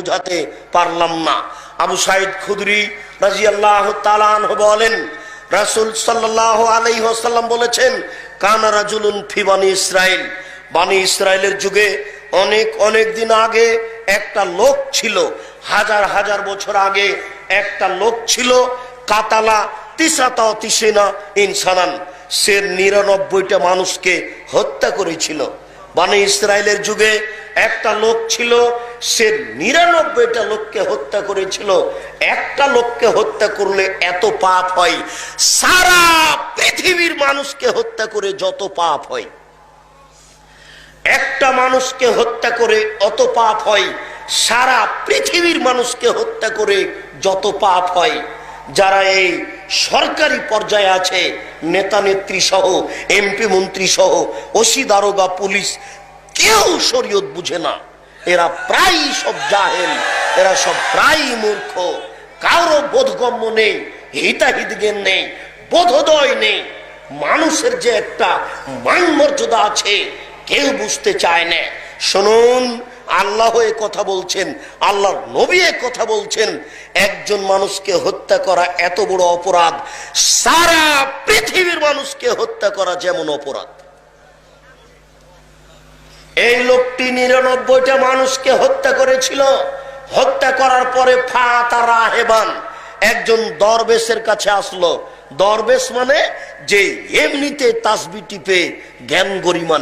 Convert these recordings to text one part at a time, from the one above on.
বুঝাতে পারলাম না। আবু সাইদ খুদরি রাজি আল্লাহ তালান বলেন, রাসুল সাল্লাহ আলাইসাল্লাম বলেছেন, কানা রাজুলুন ফি বানি ইসরায়েল বানি ইসরায়েলের যুগে অনেক অনেক দিন আগে একটা লোক ছিল, হাজার হাজার বছর আগে একটা লোক ছিল, কাতালা তিসাতা তিসেনা ইনসানান। সে নিরানব্বইটা মানুষকে হত্যা করেছিল। বানি ইসরায়েলের যুগে একটা লোক ছিল সে নিরানব্বইটা লোককে হত্যা করেছিল। একটা লোককে হত্যা করলে এত পাপ হয়। সারা পৃথিবীর মানুষকে হত্যা করে যত পাপ হয়। একটা মানুষকে হত্যা করে অত পাপ হয়। সারা পৃথিবীর মানুষকে হত্যা করে যত পাপ হয়। যারা এই সরকারি পর্যায়ে আছে, নেতা নেত্রী সহ, এমপি মন্ত্রী সহ, ওসি দারোগা, পুলিশ, কেউ শরীয়ত বুঝে না। এরা প্রায় সব জাহেল, এরা সব প্রায় মূর্খ। কারও বোধগম্য নেই, হিতাহিত জ্ঞান নেই, বোধোদয় নেই। মানুষের যে একটা মান মর্যাদা আছে, কেউ বুঝতে চায় না। শুনুন, আল্লাহ এ কথা বলছেন, আল্লাহর নবী এ কথা বলছেন, একজন মানুষকে হত্যা করা এত বড় অপরাধ, সারা পৃথিবীর মানুষকে হত্যা করা যেমন অপরাধ। এই লোকটি নিরানব্বইটা মানুষকে হত্যা করেছিল। হত্যা করার পরে ফা তারা হেবান। একজন দরবেশের কাছে আসলো। দরবেশ মানে যে এমনিতে তাসবি টিপে জ্ঞান গরিমা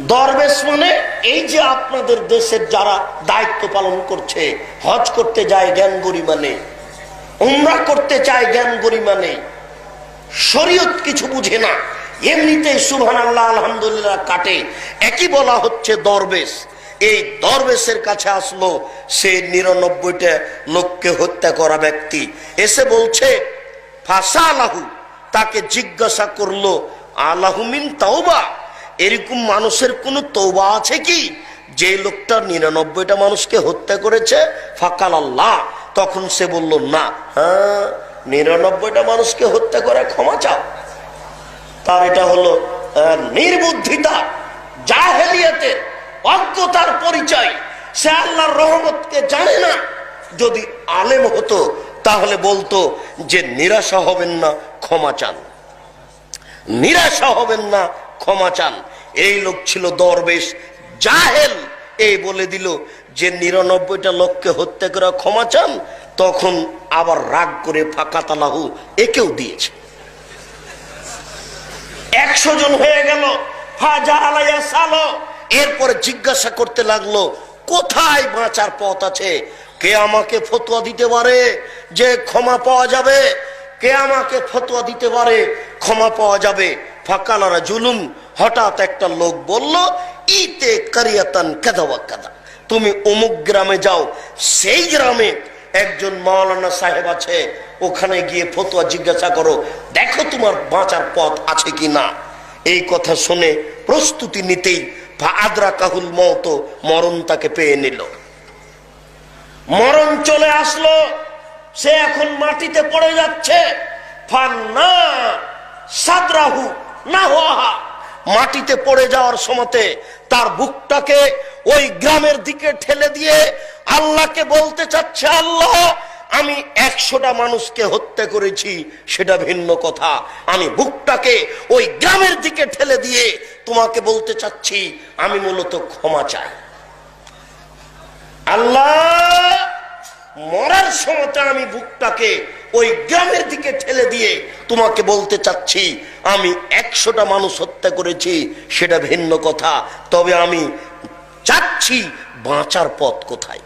দরবেশ মানে এই যে আপনাদের দেশের যারা দায়িত্ব পালন করছে, হজ করতে যায়, জ্ঞান গরিমা নেই। উমরা করতে চায়, জ্ঞান গরিমা নেই। শরীয়ত কিছু বুঝে না। এমনিতে সুবহান আল্লাহ আলহামদুলিল্লাহ কাটে। একই বলা হচ্ছে দরবেশ। এই দরবেশের কাছে আসলো সে নিরানব্বইটা লোককে হত্যা করা ব্যক্তি। এসে বলছে ফাঁসা আলাহু তাকে জিজ্ঞাসা করল আলাহুমিন তাওবা? এরকম মানুষের কোনো তৌবা আছে কি? যে লোকটা নিরানব্বইটা মানুষকে হত্যা করেছে ফাকাল আল্লাহ তখন সে বলল, না হ্যাঁ নিরানব্বইটা মানুষকে হত্যা করে ক্ষমা চাও। তার এটা হলো নির্বুদ্ধিতা, জাহেলিয়াতের অজ্ঞতার পরিচয়। সে আল্লাহর রহমতকে জানে না। যদি আলেম হতো, তাহলে বলতো যে নিরাশা হবেন না, ক্ষমা চান। নিরাশা হবেন না, ক্ষমা চান। এই লোক ছিল দরবেশ, জাহেল। এই বলে দিল যে নিরানব্বইটা লোককে হত্যা করে ক্ষমা চান, তখন আবার রাগ করে ফাঁকা তালাহু একেও দিয়েছে। একশো জন হয়ে গেল। এরপরে জিজ্ঞাসা করতে লাগল, কোথায় বাঁচার পথ আছে? কে আমাকে ফতোয়া দিতে পারে যে ক্ষমা পাওয়া যাবে? কে আমাকে ফতোয়া দিতে পারে, ক্ষমা পাওয়া যাবে? ফাঁকালারা জুলুম হঠাৎ একটা লোক বলল, ইতে কারিয়াতান কাদা কাদা। তুমি অমুক গ্রামে যাও, সেই গ্রামে একজন মাওলানা সাহেব আছে, ওখানে গিয়ে ফতোয়া জিজ্ঞাসা করো, দেখো তোমার বাঁচার পথ আছে কি না এই কথা শুনে প্রস্তুতি নিতেই আদ্রা কাহুল মত মরণ তাকে পেয়ে নিল। মরণ চলে আসলো, সে এখন মাটিতে পড়ে যাচ্ছে। না মাটিতে পড়ে যাওয়ার সময়তে তার বুকটাকে ওই গ্রামের দিকে ঠেলে দিয়ে আল্লাহকে বলতে চাচ্ছে, আল্লাহ আমি একশোটা মানুষকে হত্যা করেছি, সেটা ভিন্ন কথা। আমি বুকটাকে ওই গ্রামের দিকে ঠেলে দিয়ে তোমাকে বলতে চাচ্ছি, আমি মূলত ক্ষমা চাই। আল্লাহ, মরার সময়তে আমি বুকটাকে ওই গ্রামের দিকে ঠেলে দিয়ে তোমাকে বলতে চাচ্ছি, আমি একশোটা মানুষ হত্যা করেছি, সেটা ভিন্ন কথা। তবে আমি চাচ্ছি বাঁচার পথ কোথায়?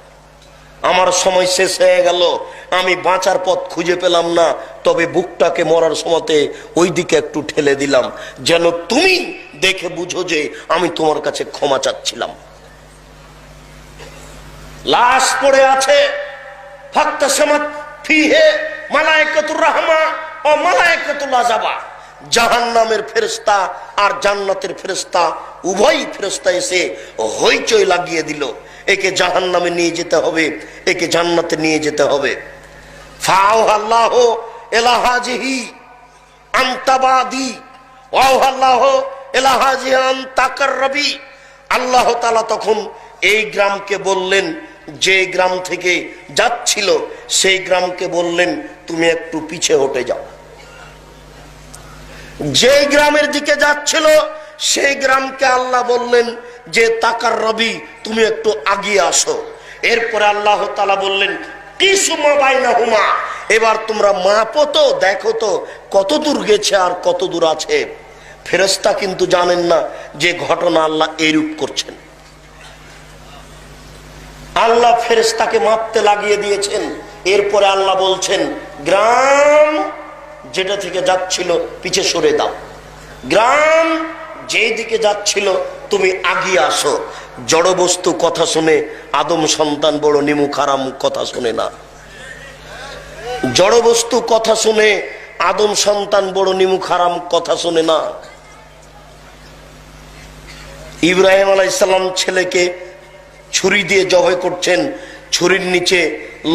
আমার সময় শেষ হয়ে গেল। আমি বাঁচার পথ খুঁজে পেলাম না, তবে বুকটাকে মরার সময়তে ওই দিকে একটু ঠেলে দিলাম। যেন তুমি দেখে বুঝো যে আমি তোমার কাছে ক্ষমা চাচ্ছিলাম। লাশ পড়ে আছে। আযাবা। জাহান্নামের ফেরেশতা আর জান্নাতের ফেরেশতা উভয় ফেরেশতা এসে হইচই লাগিয়ে দিল। একে জাহান্নামে নিয়ে যেতে হবে, একে জান্নাতে নিয়ে যেতে হবে। ফাও আল্লাহ এলাহাজিহি আন্তাবাদি ওয়াও আল্লাহ এলাহাজি আন্তাকার রবি আল্লাহ তালা তখন এই গ্রামকে বললেন, যে গ্রাম থেকে যাচ্ছিল, সেই গ্রামকে বললেন, তুমি একটু পিছে হটে যাও। যে গ্রামের দিকে যাচ্ছিল সেই গ্রামকে আল্লাহ বললেন যে, তাকার রবি, তুমি একটু আগিয়ে আসো। এরপরে আল্লাহ তালা বললেন এবার তোমরা মাপো তো, দেখো তো, কত দূর গেছে আর কত দূর আছে। ফেরস্তা কিন্তু জানেন না যে, ঘটনা আল্লাহ এরূপ করছেন। আল্লাহ ফেরেস্তাকে মাপতে লাগিয়ে দিয়েছেন। এরপরে আল্লাহ বলছেন, গ্রাম যেটা থেকে যাচ্ছিল, পিছে সরে দাও। গ্রাম যেই দিকে যাচ্ছিল, তুমি আগিয়ে আসো। জড় বস্তু কথা শুনে আদম সন্তান বড় নিমু খারাম কথা শুনে না। জড় বস্তু কথা শুনে আদম সন্তান বড় নিমু খারাম কথা শুনে না। ইব্রাহিম আলাইসাল্লাম ছেলেকে ছুরি দিয়ে জবে করছেন। ছুরির নিচে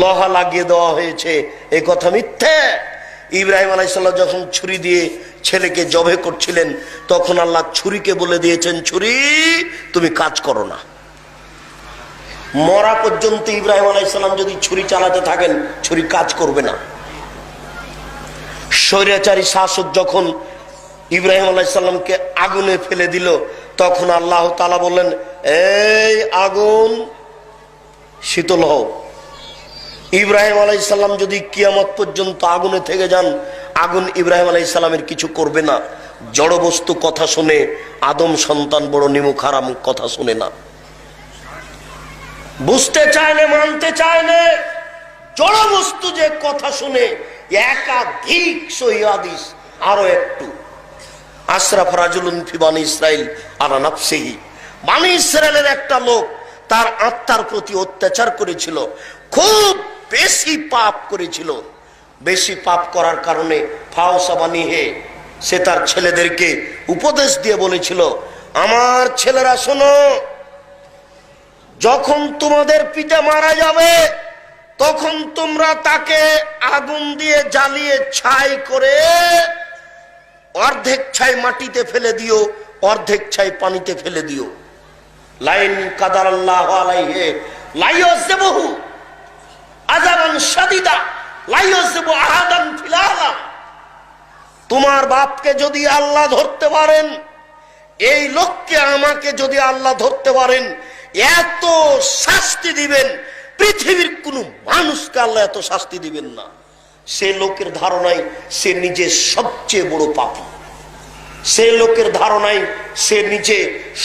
লহা লাগিয়ে দেওয়া হয়েছে। এ কথা মিথ্যে। ইব্রাহিম আলাইসাল্লাম যখন ছুরি দিয়ে ছেলেকে জবে করছিলেন, তখন আল্লাহ ছুরিকে বলে দিয়েছেন, ছুরি, তুমি কাজ করো না। মরা পর্যন্ত ইব্রাহিম আলাইসাল্লাম যদি ছুরি চালাতে থাকেন, ছুরি কাজ করবে না। স্বৈরাচারী শাসক যখন ইব্রাহিম আলাইসাল্লামকে আগুনে ফেলে দিল, তখন আল্লাহ তালা বললেন, এই আগুন শীতল হও ইব্রাহিম আলাইসাল্লাম যদি কিয়ামত পর্যন্ত আগুনে থেকে যান, আগুন ইব্রাহিম আলাইসাল্লামের কিছু করবে না। জড়বস্তু কথা শুনে, আদম সন্তান বড় নিমুখ হারাম কথা শুনে না। বুঝতে চাইলে, মানতে চাইলে, জড় বস্তু যে কথা শুনে, একাধিক সহিদিস আরও একটু। আশরাফ রাজুলুন ফিবানি ইসরাইল আলা নাফসিহি। বানি ইসরায়েলের একটা লোক, তার আত্মার প্রতি অত্যাচার করেছিল। খুব বেশি পাপ করেছিল। বেশি পাপ করার কারণে ফাওসাবানি হে, সে তার ছেলেদেরকে উপদেশ দিয়ে বলেছিল, আমার ছেলেরা শোনো, যখন তোমাদের পিতা মারা যাবে, তখন তোমরা তাকে আগুন দিয়ে জ্বালিয়ে ছাই করে অর্ধেক ছাই মাটিতে ফেলে দিও, অর্ধেক ছাই পানিতে ফেলে দিও। লাইন কাদার আল্লাহ আলাইহে লাইয়সদেবহু আযাবান শাদীদা লাইয়সদেবু আহাদান ফিল আলাম তোমার বাপকে যদি আল্লাহ ধরতে পারেন, এই লোককে আমাকে যদি আল্লাহ ধরতে পারেন, এত শাস্তি দিবেন, পৃথিবীর কোন মানুষকে আল্লাহ এত শাস্তি দিবেন না। সে লোকের ধারণায় সে নিজে সবচেয়ে বড় পাপী। সে লোকের ধারণায় সে নিজে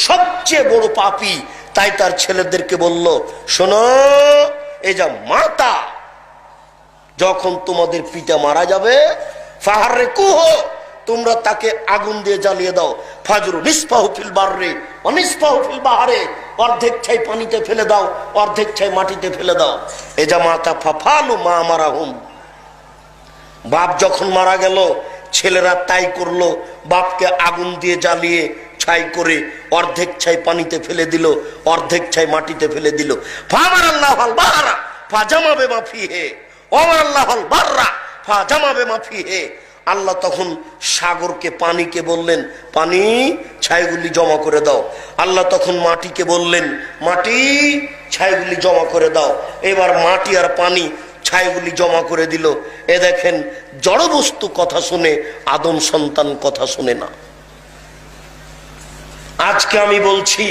সবচেয়ে বড় পাপী। তাই তার ছেলেদেরকে বলল, শোনো এই যা মাতা, যখন তোমাদের পিতা মারা যাবে ফাহারে কুহ, তোমরা তাকে আগুন দিয়ে জ্বালিয়ে দাও। ফাজরু নিষ্পাহফিল বাররে অনিষ্পাহফিল বাহারে, অর্ধেক ছাই পানিতে ফেলে দাও, অর্ধেক ছাই মাটিতে ফেলে দাও। এ যা মাতা, ফাফালু মা মারা হুম বাপ যখন মারা গেল, ছেলেরা তাই করল, বাপকে আগুন দিয়ে জ্বালিয়ে ছাই করে অর্ধেক ছাই পানিতে ফেলে দিল, অর্ধেক ছাই মাটিতে ফেলে দিল। ফামার আল্লাহ বাহারা ফা জামাবে মাফি হে ওমার আল্লাহ বাররা ফা জামাবে মাফি হে আল্লাহ তখন সাগরকে, পানিকে বললেন, পানি ছাইগুলি জমা করে দাও। আল্লাহ তখন মাটিকে বললেন, মাটি ছাইগুলি জমা করে দাও। এবার মাটি আর পানি ছাইগুলি জমা করে দিল। এ দেখেন, জড়বস্তু কথা শুনে, আদম সন্তান কথা শুনে না। আজকে আমি বলছি,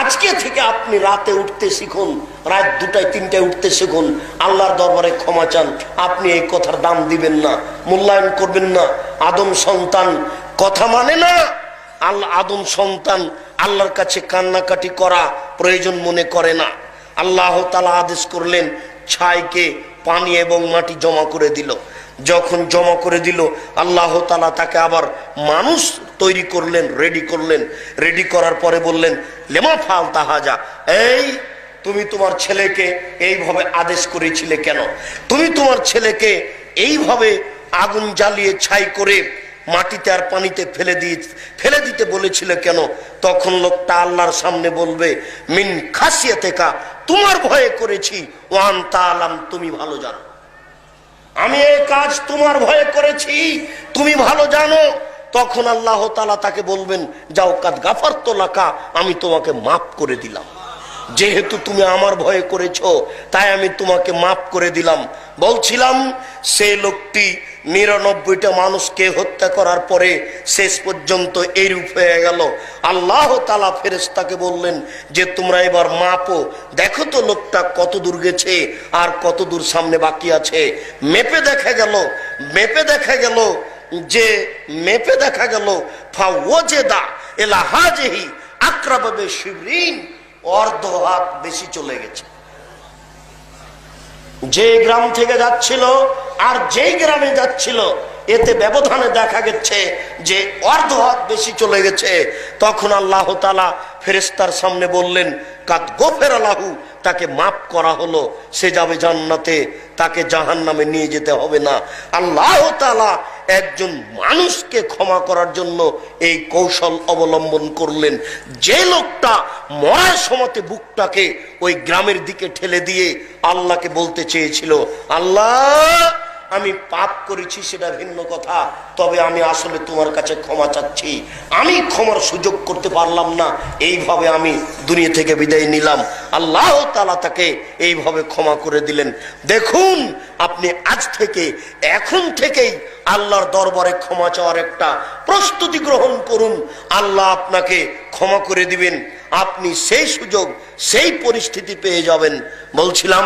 আজকে থেকে আপনি রাতে উঠতে শিখুন, রাত দুটায়, তিনটায় উঠতে শিখুন। আল্লাহর দরবারে ক্ষমা চান, আপনি এই কথার দাম দিবেন না, মূল্যায়ন করবেন না। আদম সন্তান, কথা মানে না আল্লাহ আদম সন্তান আল্লাহর কাছে কান্নাকাটি করা প্রয়োজন মনে করে না। আল্লাহ তালা আদেশ করলেন, ছাইকে পানি এবং মাটি জমা করে দিল। যখন জমা করে দিল, আল্লাহ তালা তাকে আবার মানুষ তৈরি করলেন রেডি করলেন রেডি করার পরে বললেন, লেমা ফাল তাহাজা এই তুমি তোমার ছেলেকে এইভাবে আদেশ করেছিলে কেন? তুমি তোমার ছেলেকে এইভাবে আগুন জ্বালিয়ে ছাই করে মাটিতে আর পানিতে ফেলে দিয়ে, ফেলে দিতে বলেছিল কেন? তখন লোকটা আল্লাহর সামনে বলবে, মিন খাসিয়া তেকা তোমার ভয়ে করেছি ওয়ান তালাম তুমি ভালো জানো। আমি এই কাজ তোমার ভয়ে করেছি, তুমি ভালো জানো। তখন আল্লাহ তালা তাকে বলবেন, যাও কাজ গাফার তো লাকা, আমি তোমাকে মাফ করে দিলাম। যেহেতু তুমি আমার ভয়ে করেছ, তাই আমি তোমাকে মাফ করে দিলাম। বলছিলাম, সে লোকটি নিরানব্বইটা মানুষকে হত্যা করার পরে শেষ পর্যন্ত এইরূপ হয়ে গেল। আল্লাহ তালা ফেরেস্তাকে বললেন, যে তোমরা এবার মাপো। দেখো তো লোকটা কত দূর গেছে আর কত দূর সামনে বাকি আছে। মেপে দেখা গেল, মেপে দেখা গেল যে মেপে দেখা গেল অর্ধ হাত বেশি চলে গেছে। যে গ্রাম থেকে যাচ্ছিল আর যেই গ্রামে যাচ্ছিল, এতে ব্যবধানে দেখা গেছে যে অর্ধ হাত বেশি চলে গেছে। তখন আল্লাহ তালা ফেরেস্তার সামনে বললেন কাত গোফের আলাহু তাকে মাফ করা হলো, সে যাবে জান্নাতে, তাকে জাহান নামে নিয়ে যেতে হবে না। আল্লাহ তালা একজন মানুষকে ক্ষমা করার জন্য এই কৌশল অবলম্বন করলেন। যে লোকটা মরার সময়তে বুকটাকে ওই গ্রামের দিকে ঠেলে দিয়ে আল্লাহকে বলতে চেয়েছিল, আল্লাহ আমি পাপ করেছি সেটা ভিন্ন কথা, তবে আমি আসলে তোমার কাছে ক্ষমা চাচ্ছি। আমি ক্ষমার সুযোগ করতে পারলাম না, এইভাবে আমি দুনিয়া থেকে বিদায় নিলাম। আল্লাহ তালা তাকে এইভাবে ক্ষমা করে দিলেন। দেখুন, আপনি আজ থেকে, এখন থেকেই আল্লাহর দরবারে ক্ষমা চাওয়ার একটা প্রস্তুতি গ্রহণ করুন। আল্লাহ আপনাকে ক্ষমা করে দিবেন। আপনি সেই সুযোগ, সেই পরিস্থিতি পেয়ে যাবেন। বলছিলাম